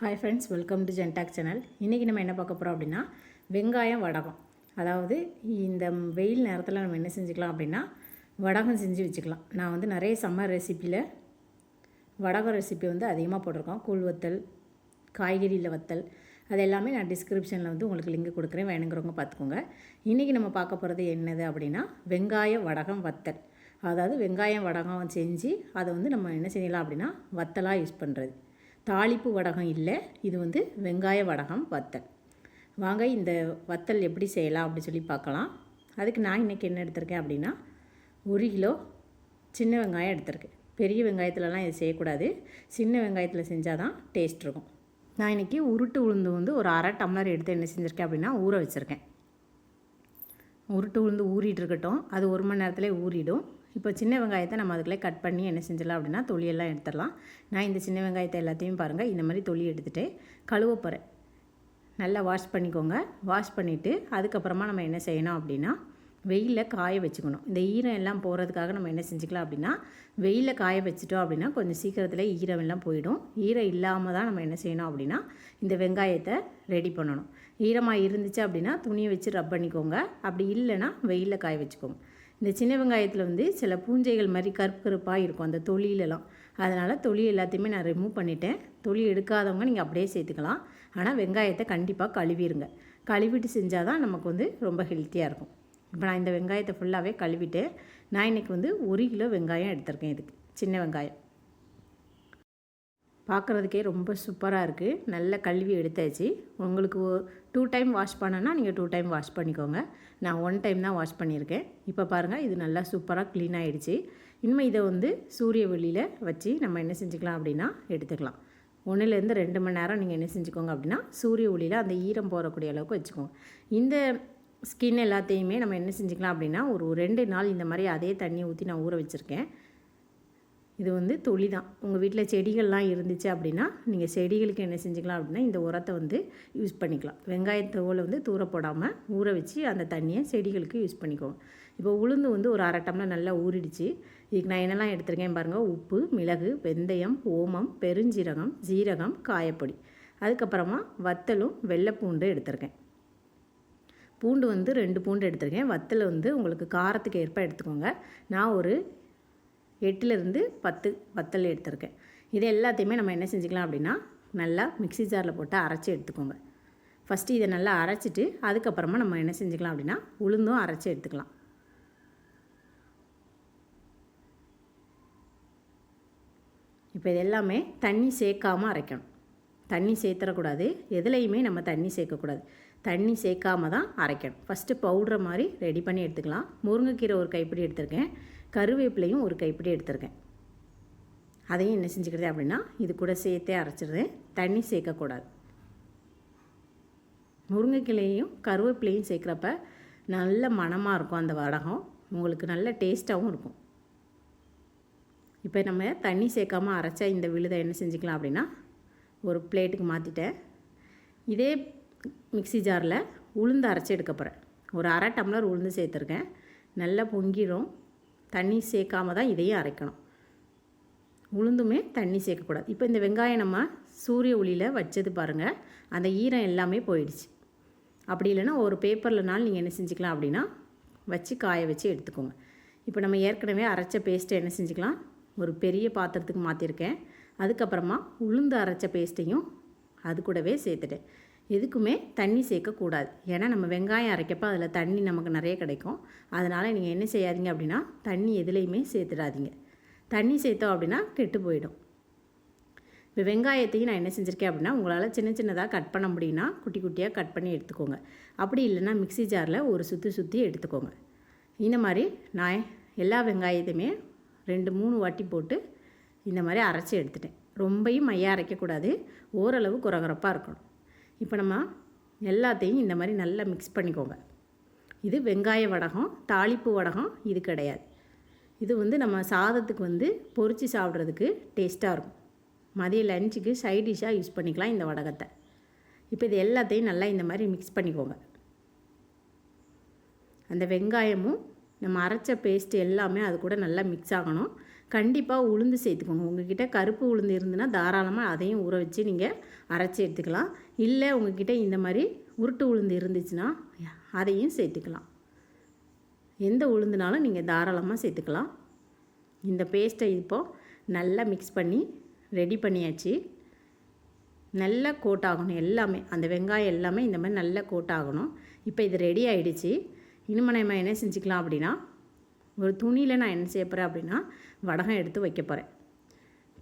Hi friends welcome to ஜென்டாக் channel இன்றைக்கி நம்ம என்ன பார்க்க போகிறோம் அப்படின்னா வெங்காயம் வடகம். அதாவது இந்த வெயில் நேரத்தில் நம்ம என்ன செஞ்சுக்கலாம் அப்படின்னா வடகம் செஞ்சு வச்சுக்கலாம். நான் வந்து நிறைய சம்மர் ரெசிப்பியில் வடகம் ரெசிபி வந்து அதிகமாக போட்டிருக்கோம். கூழ் வத்தல் காய்கறியில் வத்தல் அது எல்லாமே நான் டிஸ்கிரிப்ஷனில் வந்து உங்களுக்கு லிங்க் கொடுக்குறேன். வேணுங்கிறவங்க பார்த்துக்கோங்க. இன்றைக்கி நம்ம பார்க்க போகிறது என்னது அப்படின்னா வெங்காய வடகம் வத்தல். அதாவது வெங்காயம் வடகம் செஞ்சு அதை வந்து நம்ம என்ன செய்யலாம் அப்படின்னா வத்தலாக யூஸ் பண்ணுறது தாளிப்பு வடகம் இல்லை. இது வந்து வெங்காய வடகம் வத்தல். வாங்க இந்த வத்தல் எப்படி செய்யலாம் அப்படி சொல்லி பார்க்கலாம். அதுக்கு நான் இன்றைக்கி என்ன எடுத்திருக்கேன் அப்படின்னா ஒரு கிலோ சின்ன வெங்காயம் எடுத்திருக்கேன். பெரிய வெங்காயத்துலலாம் இது செய்யக்கூடாது. சின்ன வெங்காயத்தில் செஞ்சால் தான் டேஸ்ட் இருக்கும். நான் இன்றைக்கி உருட்டு உளுந்து வந்து ஒரு அரை டம்ளர் எடுத்து என்ன செஞ்சுருக்கேன் அப்படின்னா ஊற வச்சுருக்கேன். உருட்டு உளுந்து ஊறிட்டு இருக்கட்டும். அது ஒரு மணி நேரத்தில் ஊறிடும். இப்போ சின்ன வெங்காயத்தை நம்ம அதுக்குள்ளே கட் பண்ணி என்ன செஞ்சிடலாம் அப்படின்னா தொழியெல்லாம் எடுத்துடலாம். நான் இந்த சின்ன வெங்காயத்தை எல்லாத்தையும் பாருங்கள் இந்த மாதிரி தொழி எடுத்துகிட்டு கழுவ போகிறேன் நல்லா வாஷ் பண்ணிக்கோங்க. வாஷ் பண்ணிவிட்டு அதுக்கப்புறமா நம்ம என்ன செய்யணும் அப்படின்னா வெயிலில் காய வச்சுக்கணும். இந்த ஈரம் எல்லாம் போகிறதுக்காக நம்ம என்ன செஞ்சுக்கலாம் அப்படின்னா வெயிலில் காய வச்சுட்டோம் அப்படின்னா கொஞ்சம் சீக்கிரத்தில் ஈரம் எல்லாம் போயிடும். ஈரம் இல்லாமல் தான் நம்ம என்ன செய்யணும் அப்படின்னா இந்த வெங்காயத்தை ரெடி பண்ணணும். ஈரமாக இருந்துச்சு அப்படின்னா துணியை வச்சு ரப் பண்ணிக்கோங்க. அப்படி இல்லைன்னா வெயிலில் காய வச்சுக்கோங்க. இந்த சின்ன வெங்காயத்தில் வந்து சில பூஞ்சைகள் மாதிரி கருப்பு கருப்பாக இருக்கும் அந்த தொழிலெல்லாம். அதனால் தொழி எல்லாத்தையுமே நான் ரிமூவ் பண்ணிட்டேன். தொழி எடுக்காதவங்க நீங்கள் அப்படியே சேர்த்துக்கலாம். ஆனால் வெங்காயத்தை கண்டிப்பாக கழுவிடுங்க கழுவிட்டு செஞ்சால் தான் நமக்கு வந்து ரொம்ப ஹெல்த்தியாக இருக்கும். இப்போ நான் இந்த வெங்காயத்தை ஃபுல்லாகவே கழுவிட்டு நான் இன்றைக்கி வந்து ஒரு கிலோ வெங்காயம் எடுத்திருக்கேன் இதுக்கு. சின்ன வெங்காயம். பார்க்குறதுக்கே ரொம்ப சூப்பராக இருக்குது நல்ல கழுவி எடுத்தாச்சு. உங்களுக்கு டூ டைம் வாஷ் பண்ணனா நீங்கள் டூ டைம் வாஷ் பண்ணிக்கோங்க. நான் ஒன் டைம் தான் வாஷ் பண்ணியிருக்கேன் இப்போ பாருங்கள் இது நல்லா சூப்பராக க்ளீன் ஆகிடுச்சு இனிமேல் இதை வந்து சூரிய வெளியில் வச்சு நம்ம என்ன செஞ்சுக்கலாம் அப்படின்னா எடுத்துக்கலாம். ஒன்றுலேருந்து ரெண்டு மணி நேரம் நீங்கள் என்ன செஞ்சுக்கோங்க அப்படின்னா சூரிய ஒளியில் அந்த ஈரம் போகக்கூடிய அளவுக்கு வச்சுக்கோங்க. இந்த ஸ்கின் எல்லாத்தையுமே நம்ம என்ன செஞ்சுக்கலாம் அப்படின்னா ஒரு ரெண்டு நாள் இந்த மாதிரி அதே தண்ணி ஊற்றி நான் ஊற வச்சுருக்கேன். இது வந்து தொளி தான் உங்கள் வீட்டில் செடிகள்லாம் இருந்துச்சு அப்படின்னா நீங்கள் செடிகளுக்கு என்ன செஞ்சுக்கலாம் அப்படின்னா இந்த உரத்தை வந்து யூஸ் பண்ணிக்கலாம். வெங்காயத்தோலை வந்து தூர போடாமல் ஊற வச்சு அந்த தண்ணியை செடிகளுக்கு யூஸ் பண்ணிக்கோங்க. இப்போ உளுந்து வந்து ஒரு அரை டம்ளர் நல்லா ஊறிடுச்சு. இதுக்கு நான் என்னெல்லாம் எடுத்திருக்கேன் பாருங்கள் உப்பு மிளகு வெந்தயம் ஓமம் பெருஞ்சீரகம் ஜீரகம் காயப்பொடி. அதுக்கப்புறமா வத்தலும் வெள்ளைப்பூண்டு எடுத்திருக்கேன். பூண்டு வந்து ரெண்டு பூண்டு எடுத்திருக்கேன். வத்தல் வந்து உங்களுக்கு காரத்துக்கு ஏற்ப எடுத்துக்கோங்க. நான் ஒரு எட்டுலேருந்து பத்து வத்தல் எடுத்திருக்கேன். இது எல்லாத்தையுமே நம்ம என்ன செஞ்சுக்கலாம் அப்படின்னா நல்லா மிக்சி ஜாரில் போட்டு அரைச்சி எடுத்துக்கோங்க. ஃபஸ்ட்டு இதை நல்லா அரைச்சிட்டு அதுக்கப்புறமா நம்ம என்ன செஞ்சுக்கலாம் அப்படின்னா உளுந்தும் அரைச்சி எடுத்துக்கலாம். இப்போ இது எல்லாமே தண்ணி சேர்க்காமல் அரைக்கணும். தண்ணி சேர்த்துடக்கூடாது எதுலேயுமே நம்ம தண்ணி சேர்க்கக்கூடாது. தண்ணி சேர்க்காம தான் அரைக்கணும். ஃபஸ்ட்டு பவுட்ரு மாதிரி ரெடி பண்ணி எடுத்துக்கலாம். முருங்கைக்கீரை ஒரு கைப்பிடி எடுத்திருக்கேன். கருவேப்பிலையும் ஒரு கைப்பிடி எடுத்திருக்கேன். அதையும் என்ன செஞ்சுக்கிறது அப்படின்னா இது கூட சேர்த்தே அரைச்சிடுறேன் தண்ணி சேர்க்கக்கூடாது. முருங்கைக்கிளையும் கருவேப்பிலையும் சேர்க்குறப்ப நல்ல மணமாக இருக்கும் அந்த வடகம். உங்களுக்கு நல்ல டேஸ்ட்டாகவும் இருக்கும். இப்போ நம்ம தண்ணி சேர்க்காமல் அரைச்சா இந்த விழுதை என்ன செஞ்சுக்கலாம் அப்படின்னா ஒரு பிளேட்டுக்கு மாற்றிட்டேன் இதே மிக்சி ஜாரில் உளுந்து அரைச்சி எடுக்க போகிறேன் ஒரு அரை டம்ளர் உளுந்து சேர்த்துருக்கேன். நல்லா பொங்கிடும். தண்ணி சேர்க்காம தான் இதையும் அரைக்கணும். உளுந்துமே தண்ணி சேர்க்கக்கூடாது. இப்போ இந்த வெங்காயம் நம்ம சூரிய ஒளியில் வச்சது பாருங்கள் அந்த ஈரம் எல்லாமே போயிடுச்சு. அப்படி இல்லைன்னா ஒரு பேப்பர்லனாலும் நீங்கள் என்ன செஞ்சுக்கலாம் அப்படின்னா வச்சு காய வச்சு எடுத்துக்கோங்க. இப்போ நம்ம ஏற்கனவே அரைச்ச பேஸ்ட்டை என்ன செஞ்சுக்கலாம்? ஒரு பெரிய பாத்திரத்துக்கு மாற்றிருக்கேன் அதுக்கப்புறமா உளுந்து அரைச்ச பேஸ்ட்டையும் அது கூடவே சேர்த்துட்டேன். எதுக்குமே தண்ணி சேர்க்கக்கூடாது. ஏன்னா நம்ம வெங்காயம் அரைக்கப்போ அதில் தண்ணி நமக்கு நிறைய கிடைக்கும். அதனால் நீங்கள் என்ன செய்யாதீங்க அப்படின்னா தண்ணி எதுலேயுமே சேர்த்துடாதீங்க. தண்ணி சேர்த்தோம் அப்படின்னா கெட்டு போயிடும். இப்போ வெங்காயத்தையும் நான் என்ன செஞ்சுருக்கேன் அப்படின்னா உங்களால் சின்ன சின்னதாக கட் பண்ண முடியும்னா குட்டி குட்டியாக கட் பண்ணி எடுத்துக்கோங்க. அப்படி இல்லைன்னா மிக்சி ஜாரில் ஒரு சுற்றி சுற்றி எடுத்துக்கோங்க. இந்த மாதிரி நான் எல்லா வெங்காயத்தையுமே ரெண்டு மூணு வாட்டி போட்டு இந்த மாதிரி அரைச்சி எடுத்துட்டேன். ரொம்பையும் மையாக அரைக்கக்கூடாது. ஓரளவு குறகுறப்பாக இருக்கணும். இப்போ நம்ம எல்லாத்தையும் இந்த மாதிரி நல்லா மிக்ஸ் பண்ணிக்கோங்க. இது வெங்காய வடகம் தாளிப்பு வடகம் இது கிடையாது. இது வந்து நம்ம சாதத்துக்கு வந்து பொறிச்சு சாப்பிட்றதுக்கு டேஸ்ட்டாக இருக்கும். மதிய லஞ்சுக்கு சைட் டிஷ்ஷாக யூஸ் பண்ணிக்கலாம் இந்த வடகத்தை. இப்போ இது எல்லாத்தையும் நல்லா இந்த மாதிரி மிக்ஸ் பண்ணிக்கோங்க. அந்த வெங்காயமும் நம்ம அரைச்ச பேஸ்ட் எல்லாமே அது கூட நல்லா மிக்ஸ் ஆகணும். கண்டிப்பாக உளுந்து சேர்த்துக்கோங்க. உங்ககிட்ட கருப்பு உளுந்து இருந்துன்னா தாராளமாக அதையும் ஊற வச்சு நீங்கள் அரைச்சி எடுத்துக்கலாம். இல்லை உங்ககிட்ட இந்த மாதிரி உருட்டு உளுந்து இருந்துச்சுன்னா அதையும் சேர்த்துக்கலாம். எந்த உளுந்துனாலும் நீங்கள் தாராளமாக சேர்த்துக்கலாம். இந்த பேஸ்ட்டை இப்போது நல்லா மிக்ஸ் பண்ணி ரெடி பண்ணியாச்சு. நல்லா கோட் ஆகணும் எல்லாமே. அந்த வெங்காயம் எல்லாமே இந்த மாதிரி நல்லா கோட் ஆகணும். இப்போ இது ரெடி ஆகிடுச்சு இனிமே நம்ம என்ன செஞ்சுக்கலாம் அப்படின்னா ஒரு துணியில் நான் என்ன செய்ய போகிறேன் அப்படின்னா வடகம் எடுத்து வைக்க போகிறேன்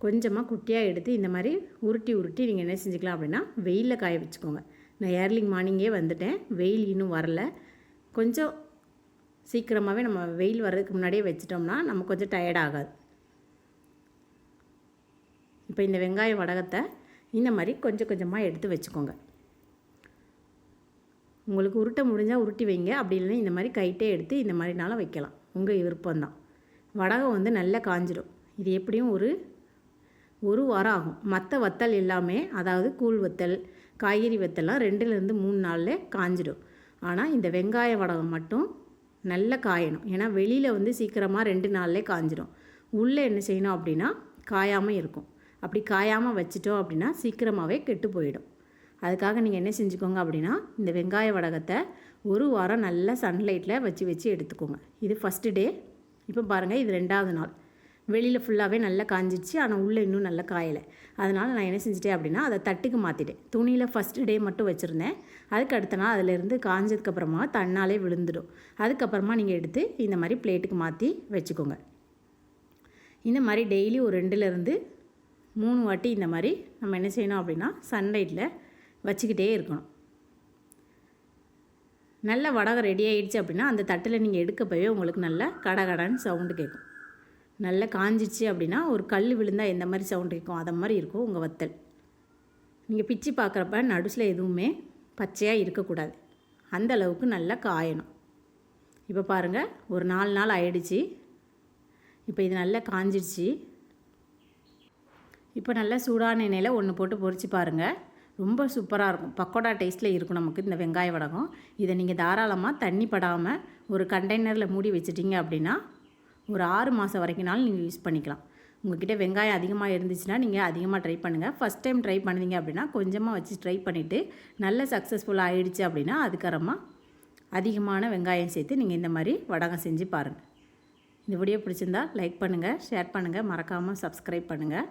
கொஞ்சமாக குட்டியாக எடுத்து இந்த மாதிரி உருட்டி உருட்டி நீங்கள் என்ன செஞ்சுக்கலாம் அப்படின்னா வெயிலில் காய வச்சுக்கோங்க. நான் ஏர்லிங் மார்னிங்கே வந்துட்டேன். வெயில் இன்னும் வரல. கொஞ்சம் சீக்கிரமாகவே நம்ம வெயில் வர்றதுக்கு முன்னாடியே வச்சிட்டோம்னா நம்ம கொஞ்சம் டயர்ட் ஆகாது. இப்போ இந்த வெங்காய வடகத்தை இந்த மாதிரி கொஞ்சம் கொஞ்சமாக எடுத்து வச்சுக்கோங்க. உங்களுக்கு உருட்ட முடிஞ்சால் உருட்டி வைங்க. அப்படி இல்லைன்னா இந்த மாதிரி கைட்டே எடுத்து இந்த மாதிரினாலும் வைக்கலாம். உங்கள் விருப்பம்தான். வடகம் வந்து நல்லா காஞ்சிடும் இது எப்படியும் ஒரு ஒரு வாரம் ஆகும். மற்ற வத்தல் எல்லாமே அதாவது கூழ் வத்தல் காய்கறி வத்தல்லாம் ரெண்டுலேருந்து மூணு நாளில் காஞ்சிடும் ஆனால் இந்த வெங்காய வடகம் மட்டும் நல்லா காயணும். ஏன்னா வெளியில் வந்து சீக்கிரமாக ரெண்டு நாள்லே காஞ்சிடும் உள்ளே என்ன செய்யணும் அப்படின்னா காயாமல் இருக்கும். அப்படி காயாமல் வச்சிட்டோம் அப்படின்னா சீக்கிரமாகவே கெட்டு போயிடும். அதுக்காக நீங்கள் என்ன செஞ்சுக்கோங்க அப்படின்னா இந்த வெங்காய வடகத்தை ஒரு வாரம் நல்லா சன்லைட்டில் வச்சு வச்சு எடுத்துக்கோங்க. இது ஃபஸ்ட்டு டே இப்போ பாருங்கள் இது ரெண்டாவது நாள். வெளியில் ஃபுல்லாகவே நல்லா காஞ்சிடுச்சு ஆனால் உள்ளே இன்னும் நல்லா காயலை. அதனால் நான் என்ன செஞ்சிட்டேன் அப்படின்னா அதை தட்டுக்கு மாற்றிட்டேன் துணியில் ஃபஸ்ட்டு டே மட்டும் வச்சுருந்தேன். அதுக்கு அடுத்த நாள் அதிலேருந்து காஞ்சதுக்கப்புறமா தன்னாலே விழுந்துடும். அதுக்கப்புறமா நீங்கள் எடுத்து இந்த மாதிரி பிளேட்டுக்கு மாற்றி வச்சுக்கோங்க. இந்த மாதிரி டெய்லி ஒரு ரெண்டுலேருந்து மூணு வாட்டி இந்த மாதிரி நம்ம என்ன செய்யணும் அப்படின்னா சன்லைட்டில் வச்சுக்கிட்டே இருக்கணும். நல்ல வடகம் ரெடி ஆகிடுச்சு அப்படின்னா அந்த தட்டில் நீங்கள் எடுக்க போய் உங்களுக்கு நல்ல கடகடன்னு சவுண்டு கேட்கும் நல்லா காஞ்சிச்சு அப்படின்னா ஒரு கல் விழுந்தால் எந்த மாதிரி சவுண்டு கேட்கும் அதை மாதிரி இருக்கும் உங்கள் வத்தல். நீங்கள் பிச்சு பார்க்குறப்ப நடுசில் எதுவுமே பச்சையாக இருக்கக்கூடாது. அந்த அளவுக்கு நல்லா காயணும். இப்போ பாருங்கள் ஒரு நாலு நாள் ஆயிடுச்சு. இப்போ இது நல்லா காஞ்சிடுச்சு இப்போ நல்லா சூடான எண்ணெயில் ஒன்று போட்டு பொறிச்சு பாருங்கள் ரொம்ப சூப்பராக இருக்கும். பக்கோடா டேஸ்ட்டில் இருக்கும் நமக்கு இந்த வெங்காய வடகம். இதை நீங்கள் தாராளமாக தண்ணி படாமல் ஒரு கண்டெய்னரில் மூடி வச்சிட்டிங்க அப்படின்னா ஒரு ஆறு மாதம் வரைக்கும்னாலும் நீங்கள் யூஸ் பண்ணிக்கலாம். உங்ககிட்ட வெங்காயம் அதிகமாக இருந்துச்சுன்னா நீங்கள் அதிகமாக ட்ரை பண்ணுங்கள் ஃபஸ்ட் டைம் ட்ரை பண்ணுறீங்க அப்படின்னா கொஞ்சமாக வச்சு ட்ரை பண்ணிவிட்டு நல்ல சக்ஸஸ்ஃபுல்லாக ஆகிடுச்சு அப்படின்னா அதுக்கப்புறமா அதிகமான வெங்காயம் சேர்த்து நீங்கள் இந்த மாதிரி வடகம் செஞ்சு பாருங்கள் இந்த வீடியோ பிடிச்சிருந்தா லைக் பண்ணுங்கள் ஷேர் பண்ணுங்கள் மறக்காமல் சப்ஸ்கிரைப் பண்ணுங்கள்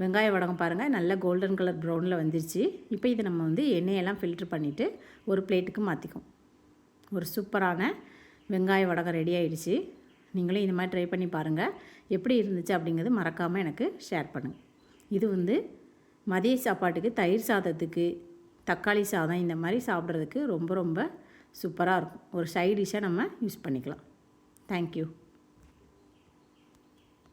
வெங்காய வடகம் பாருங்கள் நல்ல கோல்டன் கலர் ப்ரௌனில் வந்துருச்சு. இப்போ இதை நம்ம வந்து எண்ணெயெல்லாம் ஃபில்ட்ரு பண்ணிவிட்டு ஒரு பிளேட்டுக்கு மாற்றிக்கும் ஒரு சூப்பரான வெங்காய வடகம் ரெடி ஆகிடுச்சு நீங்களும் இந்த மாதிரி ட்ரை பண்ணி பாருங்கள் எப்படி இருந்துச்சு அப்படிங்கிறது மறக்காமல் எனக்கு ஷேர் பண்ணுங்கள் இது வந்து மதிய சாப்பாட்டுக்கு தயிர் சாதத்துக்கு தக்காளி சாதம் இந்த மாதிரி சாப்பிட்றதுக்கு ரொம்ப ரொம்ப சூப்பராக இருக்கும். ஒரு சைட் டிஷ்ஷாக நம்ம யூஸ் பண்ணிக்கலாம். தேங்க்யூ